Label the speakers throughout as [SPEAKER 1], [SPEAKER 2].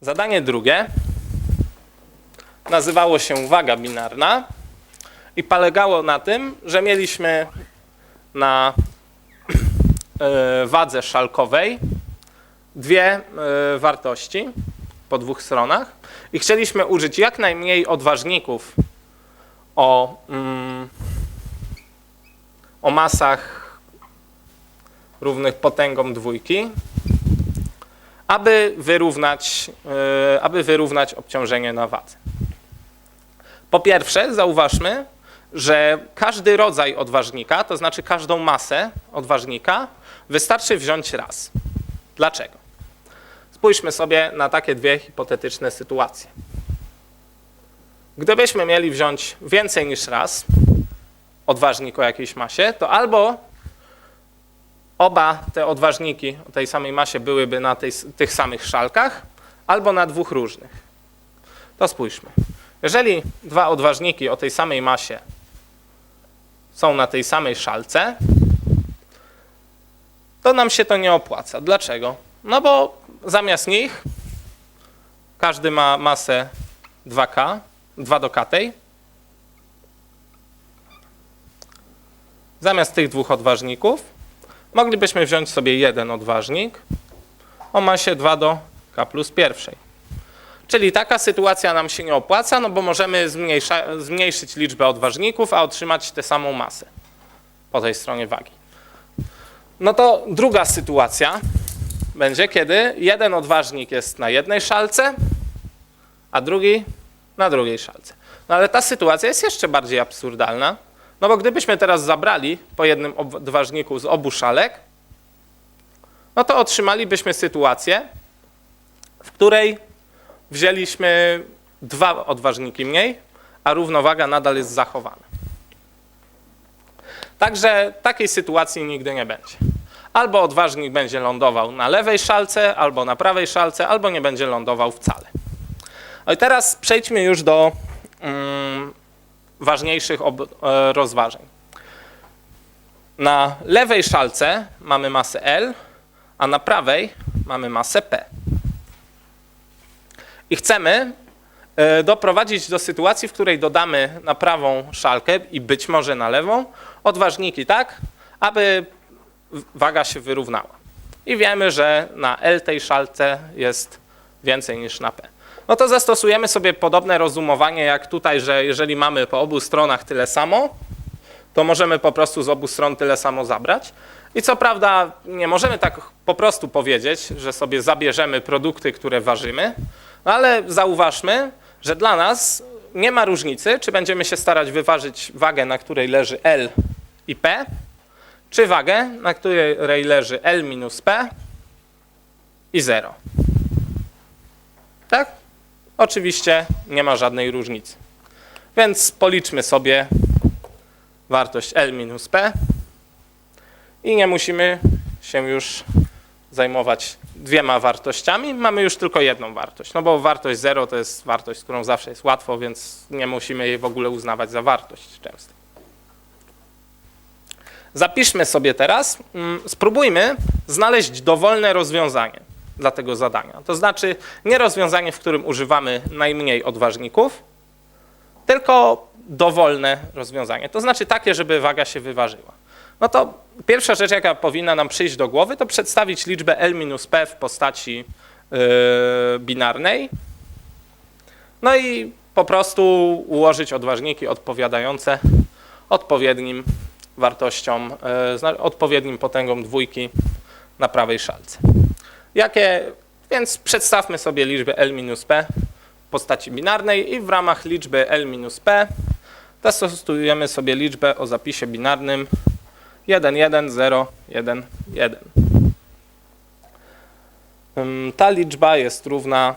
[SPEAKER 1] Zadanie drugie. Nazywało się waga binarna i polegało na tym, że mieliśmy na e, wadze szalkowej dwie e, wartości po dwóch stronach i chcieliśmy użyć jak najmniej odważników o, mm, o masach równych potęgom dwójki, aby wyrównać, e, aby wyrównać obciążenie na wadze. Po pierwsze, zauważmy, że każdy rodzaj odważnika, to znaczy każdą masę odważnika, wystarczy wziąć raz. Dlaczego? Spójrzmy sobie na takie dwie hipotetyczne sytuacje. Gdybyśmy mieli wziąć więcej niż raz odważnik o jakiejś masie, to albo oba te odważniki o tej samej masie byłyby na tej, tych samych szalkach, albo na dwóch różnych. To spójrzmy. Jeżeli dwa odważniki o tej samej masie są na tej samej szalce, to nam się to nie opłaca. Dlaczego? No bo zamiast nich każdy ma masę 2K, 2 do K tej. Zamiast tych dwóch odważników moglibyśmy wziąć sobie jeden odważnik o masie 2 do K plus pierwszej. Czyli taka sytuacja nam się nie opłaca, no bo możemy zmniejszyć liczbę odważników, a otrzymać tę samą masę po tej stronie wagi. No to druga sytuacja będzie, kiedy jeden odważnik jest na jednej szalce, a drugi na drugiej szalce. No ale ta sytuacja jest jeszcze bardziej absurdalna, no bo gdybyśmy teraz zabrali po jednym odważniku z obu szalek, no to otrzymalibyśmy sytuację, w której wzięliśmy dwa odważniki mniej, a równowaga nadal jest zachowana. Także takiej sytuacji nigdy nie będzie. Albo odważnik będzie lądował na lewej szalce, albo na prawej szalce, albo nie będzie lądował wcale. No i teraz przejdźmy już do mm, ważniejszych e, rozważań. Na lewej szalce mamy masę L, a na prawej mamy masę P. I chcemy e, doprowadzić do sytuacji, w której dodamy na prawą szalkę i być może na lewą odważniki tak, aby waga się wyrównała. I wiemy, że na L tej szalce jest więcej niż na P. No to zastosujemy sobie podobne rozumowanie jak tutaj, że jeżeli mamy po obu stronach tyle samo, to możemy po prostu z obu stron tyle samo zabrać. I co prawda nie możemy tak po prostu powiedzieć, że sobie zabierzemy produkty, które ważymy, ale zauważmy, że dla nas nie ma różnicy, czy będziemy się starać wyważyć wagę, na której leży L i P, czy wagę, na której leży L minus P i 0. Oczywiście nie ma żadnej różnicy. Więc policzmy sobie wartość L minus P i nie musimy się już zajmować dwiema wartościami, mamy już tylko jedną wartość. No bo wartość 0 to jest wartość, z którą zawsze jest łatwo, więc nie musimy jej w ogóle uznawać za wartość często. Zapiszmy sobie teraz, mm, spróbujmy znaleźć dowolne rozwiązanie dla tego zadania. To znaczy nie rozwiązanie, w którym używamy najmniej odważników, tylko dowolne rozwiązanie. To znaczy takie, żeby waga się wyważyła. No to pierwsza rzecz, jaka powinna nam przyjść do głowy, to przedstawić liczbę L minus P w postaci yy, binarnej. No i po prostu ułożyć odważniki odpowiadające odpowiednim wartościom, yy, odpowiednim potęgom dwójki na prawej szalce. Jakie, więc przedstawmy sobie liczbę L minus P w postaci binarnej i w ramach liczby L minus P zastosujemy sobie liczbę o zapisie binarnym 1, 1, 0, 1, 1. Ym, Ta liczba jest równa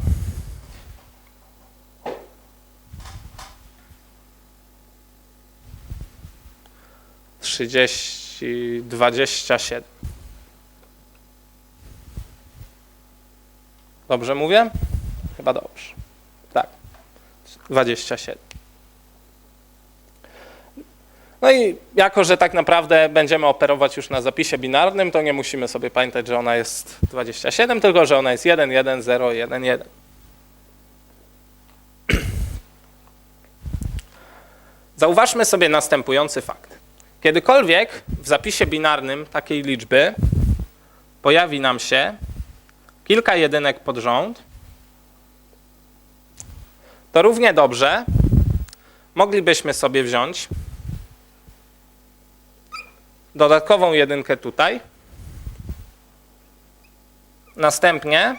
[SPEAKER 1] trzydzieści, dwadzieścia siedem. Dobrze mówię? Chyba dobrze. Tak. 27. No i jako, że tak naprawdę będziemy operować już na zapisie binarnym, to nie musimy sobie pamiętać, że ona jest 27, tylko że ona jest 1, 1, 0, 1, 1. Zauważmy sobie następujący fakt. Kiedykolwiek w zapisie binarnym takiej liczby pojawi nam się kilka jedynek pod rząd, to równie dobrze moglibyśmy sobie wziąć dodatkową jedynkę tutaj, następnie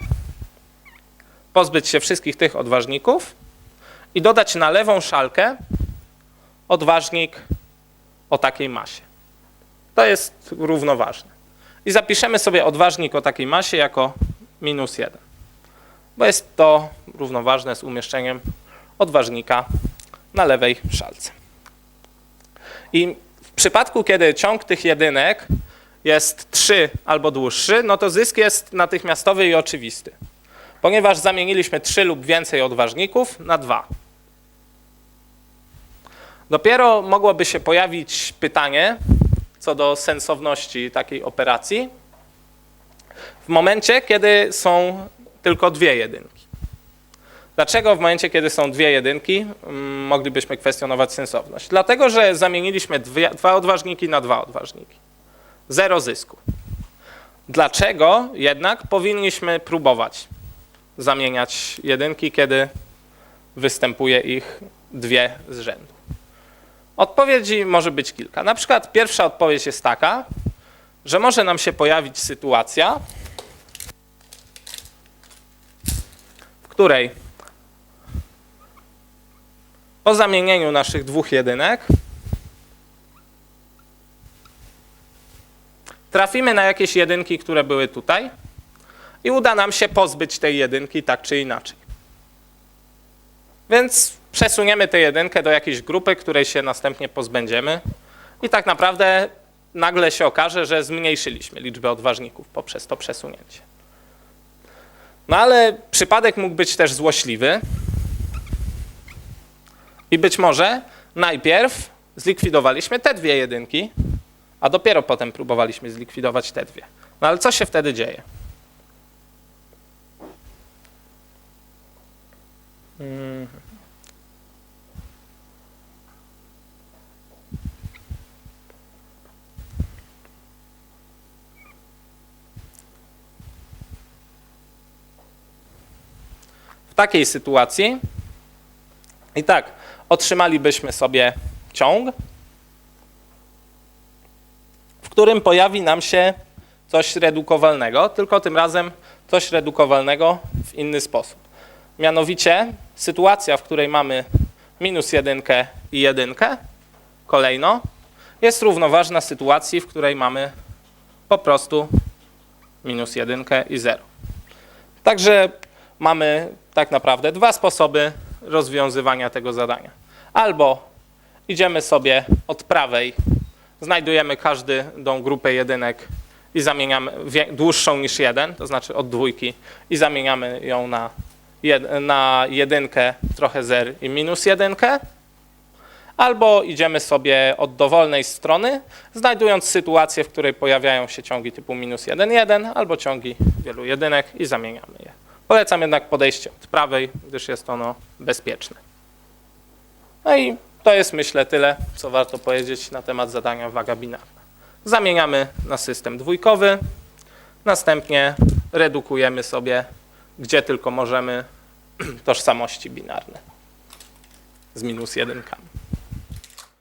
[SPEAKER 1] pozbyć się wszystkich tych odważników i dodać na lewą szalkę odważnik o takiej masie. To jest równoważne. I zapiszemy sobie odważnik o takiej masie jako minus 1, bo jest to równoważne z umieszczeniem odważnika na lewej szalce. I w przypadku, kiedy ciąg tych jedynek jest 3 albo dłuższy, no to zysk jest natychmiastowy i oczywisty, ponieważ zamieniliśmy 3 lub więcej odważników na 2. Dopiero mogłoby się pojawić pytanie co do sensowności takiej operacji w momencie, kiedy są tylko dwie jedynki. Dlaczego w momencie, kiedy są dwie jedynki, mm, moglibyśmy kwestionować sensowność? Dlatego, że zamieniliśmy dwie, dwa odważniki na dwa odważniki. Zero zysku. Dlaczego jednak powinniśmy próbować zamieniać jedynki, kiedy występuje ich dwie z rzędu? Odpowiedzi może być kilka. Na przykład pierwsza odpowiedź jest taka, że może nam się pojawić sytuacja, w której po zamienieniu naszych dwóch jedynek trafimy na jakieś jedynki, które były tutaj i uda nam się pozbyć tej jedynki tak czy inaczej. Więc przesuniemy tę jedynkę do jakiejś grupy, której się następnie pozbędziemy i tak naprawdę nagle się okaże, że zmniejszyliśmy liczbę odważników poprzez to przesunięcie. No ale przypadek mógł być też złośliwy i być może najpierw zlikwidowaliśmy te dwie jedynki, a dopiero potem próbowaliśmy zlikwidować te dwie. No ale co się wtedy dzieje? W takiej sytuacji i tak otrzymalibyśmy sobie ciąg, w którym pojawi nam się coś redukowalnego, tylko tym razem coś redukowalnego w inny sposób. Mianowicie sytuacja, w której mamy minus jedynkę i jedynkę kolejno, jest równoważna sytuacji, w której mamy po prostu minus jedynkę i zero. Także mamy tak naprawdę dwa sposoby rozwiązywania tego zadania. Albo idziemy sobie od prawej, znajdujemy każdą grupę jedynek i zamieniamy dłuższą niż jeden, to znaczy od dwójki i zamieniamy ją na, jed, na jedynkę, trochę zer i minus jedynkę. Albo idziemy sobie od dowolnej strony, znajdując sytuację, w której pojawiają się ciągi typu minus 1, 1 albo ciągi wielu jedynek i zamieniamy je. Polecam jednak podejście od prawej, gdyż jest ono bezpieczne. No i to jest myślę tyle, co warto powiedzieć na temat zadania waga binarna. Zamieniamy na system dwójkowy, następnie redukujemy sobie, gdzie tylko możemy, tożsamości binarne z minus jedynkami.